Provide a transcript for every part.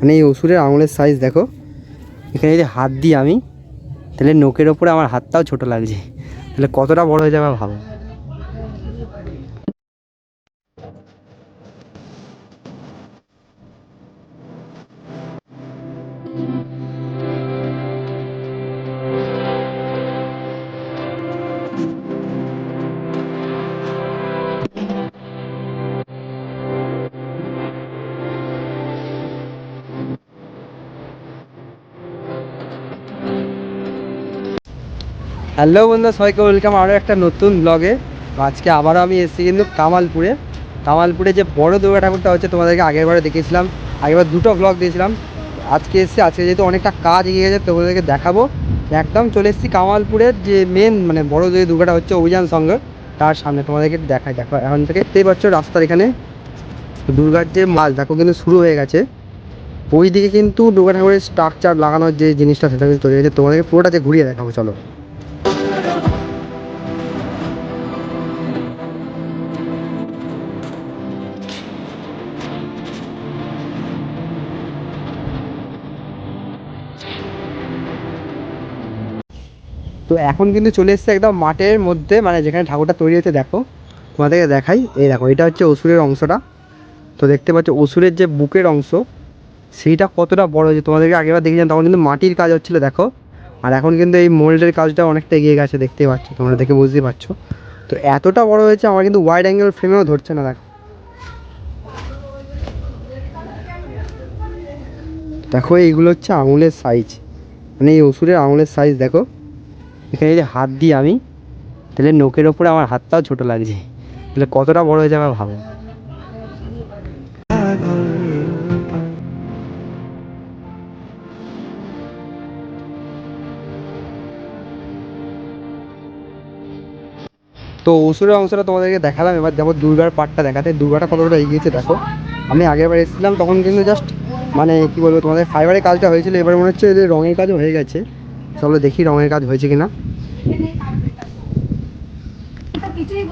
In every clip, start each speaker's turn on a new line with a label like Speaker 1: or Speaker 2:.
Speaker 1: মানে এই ওষুধের আঙুলের সাইজ দেখো। এখানে যদি হাত দিই আমি, তাহলে নোকের ওপরে আমার হাতটাও ছোট লাগছে। তাহলে কতটা বড় হয়ে যাবে ভাবো। হ্যালো বন্ধু, সবাইকে ওয়েলকাম আরও একটা নতুন ব্লগে আজকে আবারও আমি এসেছি কিন্তু কামালপুরে। কামালপুরে যে বড় দুর্গা ঠাকুরটা হচ্ছে, তোমাদেরকে আগের বারে দেখিয়েছিলাম। আগেরবার দুটো ব্লগ দিয়েছিলাম। আজকে এসেছি, আজকে যেহেতু অনেকটা কাজ এগিয়ে গেছে, তোমাদেরকে দেখাবো। একদম চলে এসেছি কামালপুরের যে মেন মানে বড় যে দুর্গাটা হচ্ছে অভিযান সংঘ, তার সামনে তোমাদেরকে দেখায়, দেখো। এখন থেকে দেখতেই পাচ্ছ রাস্তার এখানে দুর্গার যে মাছ দেখো কিন্তু শুরু হয়ে গেছে। ওই দিকে কিন্তু দুর্গা ঠাকুরের স্ট্রাকচার লাগানোর যে জিনিসটা, সেটা কিন্তু তৈরি হয়েছে। তোমাদেরকে পুরোটা যে ঘুরিয়ে দেখাবো, চলো। তো এখন কিন্তু চলে এসেছে একদম মাঠের মধ্যে মানে যেখানে ঠাকুরটা তৈরি হয়েছে, দেখো। তোমাদেরকে দেখাই, এই দেখো, এটা হচ্ছে অসুরের অংশটা। তো দেখতে পাচ্ছ, অসুরের যে বুকের অংশ, সেইটা কতটা বড় হয়েছে, তোমাদেরকে আগেবার দেখেছিলাম তখন কিন্তু মাটির কাজ হচ্ছিল, দেখো। আর এখন কিন্তু এই মোল্ডের কাজটা অনেকটা এগিয়ে গেছে, দেখতেই পাচ্ছ, তোমরা দেখে বুঝতেই পারছ। তো এতটা বড় হয়েছে, আমার কিন্তু ওয়াইড অ্যাঙ্গেল ফ্রেমেও ধরছে না, দেখো। দেখো, এইগুলো হচ্ছে আঙুলের সাইজ মানে এই ওষুধের আঙুলের সাইজ দেখো। এখানে যদি হাত দিই আমি, তাহলে নোকের ওপরে আমার হাতটাও ছোট লাগছে। তাহলে কতটা বড় হয়ে যাবে ভাবো। তো অসুরের অংশটা তোমাদেরকে দেখালাম, এবার যাব দুর্গার পার্টটা দেখাতে। দুর্গাটা কতটা এগিয়েছে দেখো। আমি আগের বার এসেছিলাম, তখন কিন্তু জাস্ট মানে কি বলব, তোমাদের ফাইবারের কাজটা হয়েছিল, এবার মনে হচ্ছে যে রঙের কাজও হয়ে গেছে। চলো দেখি রঙের কাজ হয়েছে কিনা।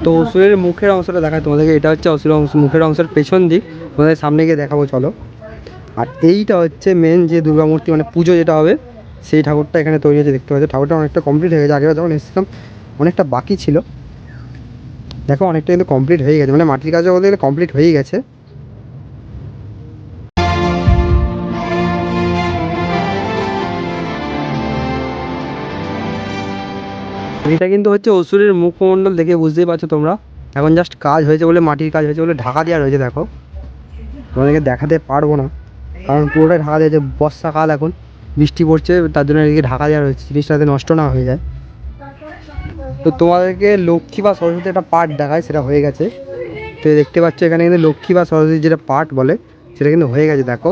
Speaker 1: তো অসুরের মুখের অংশটা দেখায় তোমাদেরকে, এটা হচ্ছে অসুরের অংশ, মুখের অংশের পেছন দিক। তোমাদের সামনে গিয়ে দেখাবো, চলো। আর এইটা হচ্ছে মেন যে দুর্গা মূর্তি মানে পুজো যেটা হবে, সেই ঠাকুরটা এখানে তৈরি হয়েছে, দেখতে পাচ্ছ। ঠাকুরটা অনেকটা কমপ্লিট হয়ে গেছে। আগেবার যখন এসেছিলাম, অনেকটা বাকি ছিল। দেখো, অনেকটা কিন্তু কমপ্লিট হয়ে গেছে। মানে মাটির কাজও বলতে গেলে কমপ্লিট হয়েই গেছে। এটা কিন্তু হচ্ছে অসুরের মুখমণ্ডল দেখে বুঝতেই পারছ তোমরা। এখন জাস্ট কাজ হয়েছে বলে, মাটির কাজ হয়েছে বলে ঢাকা দেওয়া রয়েছে, দেখো। তোমাদেরকে দেখাতে পারব না, কারণ পুরোটাই ঢাকা দিয়েছে বর্ষাকাল এখন, বৃষ্টি পড়ছে, তার জন্য এদিকে ঢাকা দেওয়া রয়েছে জিনিসটাতে নষ্ট না হয়ে যায়। তো তোমাদেরকে লক্ষ্মী বা সরস্বতী একটা পার্ট দেখায় সেটা হয়ে গেছে। তো দেখতে পাচ্ছ এখানে কিন্তু লক্ষ্মী বা সরস্বতী যেটা পার্ট বলে, সেটা কিন্তু হয়ে গেছে, দেখো।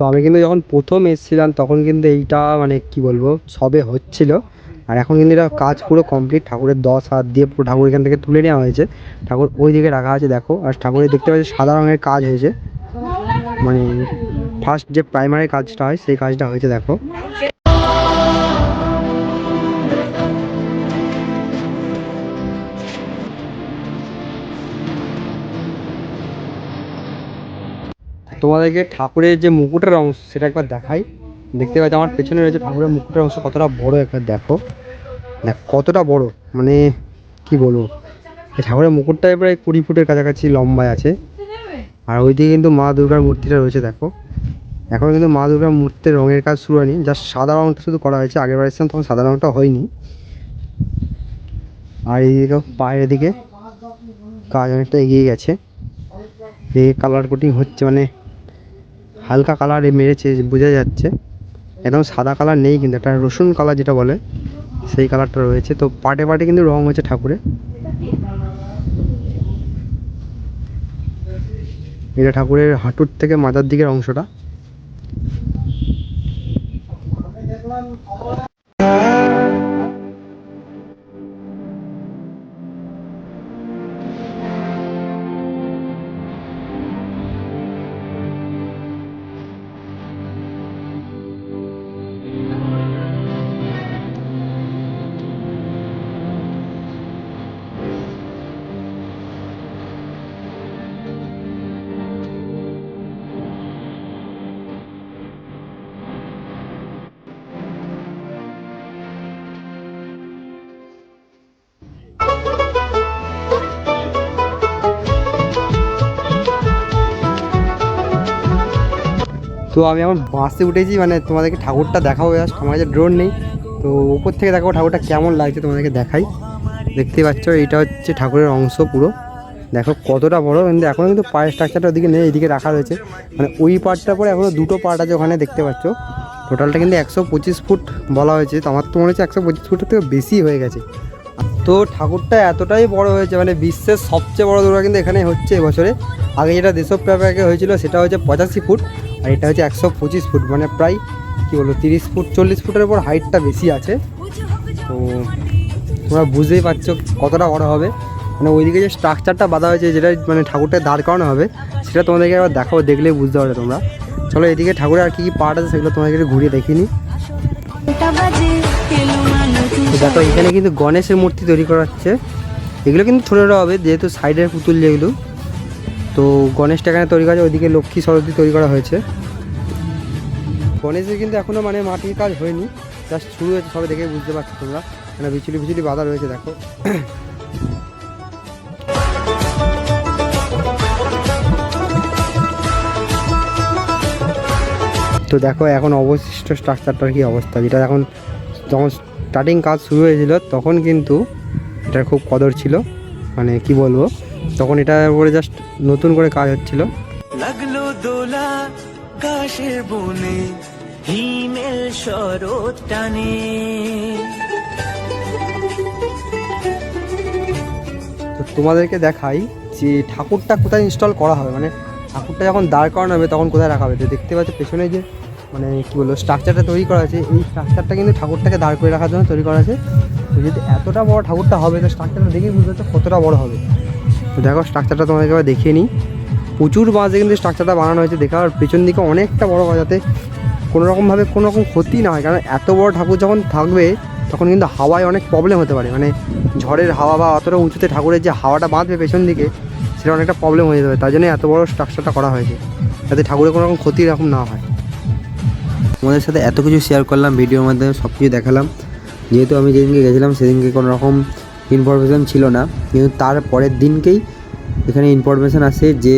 Speaker 1: তো আমি কিন্তু যখন প্রথম এসেছিলাম, তখন কিন্তু এইটা মানে কি বলব, সবে হচ্ছিল। আর এখন কিন্তু এটা কাজ পুরো কমপ্লিট ঠাকুরের দশ হাত দিয়ে পুরো ঠাকুর এখান থেকে তুলে নেওয়া হয়েছে। ঠাকুর ওই দিকে রাখা আছে, দেখো। আর ঠাকুরের দেখতে পাচ্ছি সাদা রঙের কাজ হয়েছে। মানে ফার্স্ট যে প্রাইমারি কাজটা হয়, সেই কাজটা হয়েছে, দেখো। তোমাদেরকে ঠাকুরের যে মুকুটের অংশ, সেটা একবার দেখাই। দেখতে পাচ্ছি আমার পেছনে রয়েছে ঠাকুরের মুকুটের অংশ, কতটা বড় একবার দেখো। দেখ, কতটা বড় মানে কি বলব। ঠাকুরের মুকুটটা প্রায় কুড়ি ফুটের কাছাকাছি লম্বায় আছে। আর ওইদিকে কিন্তু মা দুর্গার মূর্তিটা রয়েছে, দেখো। এখন কিন্তু মা দুর্গার মূর্তির রঙের কাজ শুরু হয়নি। জাস্ট সাদা রঙটা শুধু করা হয়েছে, আগের বার এসেছিলাম তখন সাদা রঙটা হয়নি। আর এইদিকে পায়ের দিকে কাজ অনেকটা এগিয়ে গেছে। এই কালার কোটিং হচ্ছে মানে হালকা কালারে মেরেছে, বোঝা যাচ্ছে। একদম সাদা কালার নেই কিন্তু, একটা রসুন কালার যেটা বলে, সেই কালারটা রয়েছে। তো পাটে পাটে কিন্তু রং হয়েছে ঠাকুরের। এটা ঠাকুরের হাঁটুর থেকে মাথার দিকের অংশটা। তো আমি এখন বাসে উঠেছি মানে তোমাদেরকে ঠাকুরটা দেখাবো জাস্ট আমার কাছে ড্রোন নেই। তো উপর থেকে দেখাবো ঠাকুরটা কেমন লাগছে তোমাদেরকে দেখাই। দেখতেই পাচ্ছ, এইটা হচ্ছে ঠাকুরের অংশ পুরো। দেখো কতটা বড়, কিন্তু এখনও কিন্তু পায়ের স্ট্রাকচারটা ওদিকে নেই, এদিকে রাখা রয়েছে। মানে ওই পার্টটা পরে এখনও দুটো পার্ট আছে ওখানে, দেখতে পাচ্ছ। টোটালটা কিন্তু একশো পঁচিশ ফুট বলা হয়েছে। তো আমার তো মনে হচ্ছে একশো পঁচিশ ফুটের থেকে বেশি হয়ে গেছে। তো ঠাকুরটা এতটাই বড় হয়েছে মানে বিশ্বের সবচেয়ে বড় দুর্গা কিন্তু এখানে হচ্ছে এবছরে। আগে যেটা দেশপ্রাপে হয়েছিল, সেটা হচ্ছে পঁচাশি ফুট। আর এটা হচ্ছে একশো পঁচিশ ফুট মানে প্রায় কী বলব, তিরিশ ফুট, চল্লিশ ফুটের উপর হাইটটা বেশি আছে। তো তোমরা বুঝতেই পারছ কতটা বড় হবে। মানে ওইদিকে যে স্ট্রাকচারটা বাঁধা হয়েছে, যেটা মানে ঠাকুরটা দাঁড় করানো হবে, সেটা তোমাদেরকে একবার দেখাবো দেখলেই বুঝতে পারবে তোমরা। চলো এদিকে ঠাকুরের আর কী কী পার্ট আছে, সেগুলো তোমাদেরকে ঘুরিয়ে দেখিনি দেখো, এখানে কিন্তু গণেশের মূর্তি তৈরি করা হচ্ছে। এগুলো কিন্তু ছোটো হবে, যেহেতু সাইডের পুতুল যেগুলো তো গণেশটা এখানে তৈরি করা ওইদিকে লক্ষ্মী সরস্বতী তৈরি করা হয়েছে। গণেশের কিন্তু এখনও মানে মাটির কাজ হয়নি জাস্ট শুরু হয়েছে, সবে দেখে বুঝতে পারছ তোমরা। মানে বিচুলি বিচুলি বাঁধা রয়েছে, দেখো। তো দেখো, এখন অবশিষ্ট স্ট্রাকচারটার কি অবস্থা? যেটা এখন যখন স্টার্টিং কাজ শুরু হয়েছিল, তখন কিন্তু এটার খুব কদর ছিল। মানে কি বলব তখন এটা উপরে জাস্ট নতুন করে কাজ হচ্ছিল।
Speaker 2: লাগল দোলা কাশের বনে হিমেল শরৎ টানে।
Speaker 1: তো তোমাদেরকে দেখাই যে ঠাকুরটা কোথায় ইনস্টল করা হবে মানে ঠাকুরটা যখন দাঁড় করানো হবে তখন কোথায় রাখা হবে। তো দেখতে পাচ্ছ পেছনে যে মানে কী বলব স্ট্রাকচারটা তৈরি করা আছে। এই স্ট্রাকচারটা কিন্তু ঠাকুরটাকে দাঁড় করে রাখার জন্য তৈরি করা আছে। যদি এতটা বড় ঠাকুরটা হবে, তো স্ট্রাকচারটা দেখেই বুঝতে পারছ কতটা বড় হবে। দেখো স্ট্রাকচারটা তোমাদেরকে আবার দেখিয়ে নিই। প্রচুর বাঁশে কিন্তু স্ট্রাকচারটা বানানো হয়েছে দেখা আর পেছন দিকে অনেকটা বড় হয় যাতে কোনো রকমভাবে কোনো রকম ক্ষতি না হয়, কারণ এত বড় ঠাকুর যখন থাকবে, তখন কিন্তু হাওয়ায় অনেক প্রবলেম হতে পারে। মানে ঝড়ের হাওয়া বা অতটা উঁচুতে ঠাকুরের যে হাওয়াটা বাঁধবে পেছন দিকে, সেটা অনেকটা প্রবলেম হয়ে যেতে যাবে। তাই জন্য এত বড় স্ট্রাকচারটা করা হয়েছে, যাতে ঠাকুরের কোনো রকম ক্ষতি এরকম না হয়।
Speaker 3: তোমাদের সাথে এত কিছু শেয়ার করলাম ভিডিওর মাধ্যমে সব কিছু দেখালাম। যেহেতু আমি যেদিনকে গেছিলাম সেদিনকে কোনো রকম ইনফরমেশান ছিল না। কিন্তু তার পরের দিনকেই এখানে ইনফরমেশান আসে যে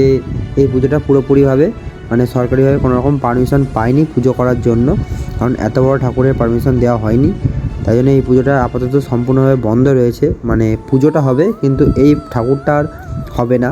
Speaker 3: এই পুজোটা পুরোপুরিভাবে মানে সরকারিভাবে কোনো রকম পারমিশন পায়নি পুজো করার জন্য। কারণ এত বড় ঠাকুরের পারমিশন দেওয়া হয়নি। তাই জন্য এই পুজোটা আপাতত সম্পূর্ণভাবে বন্ধ রয়েছে। মানে পুজোটা হবে, কিন্তু এই ঠাকুরটা আর হবে না।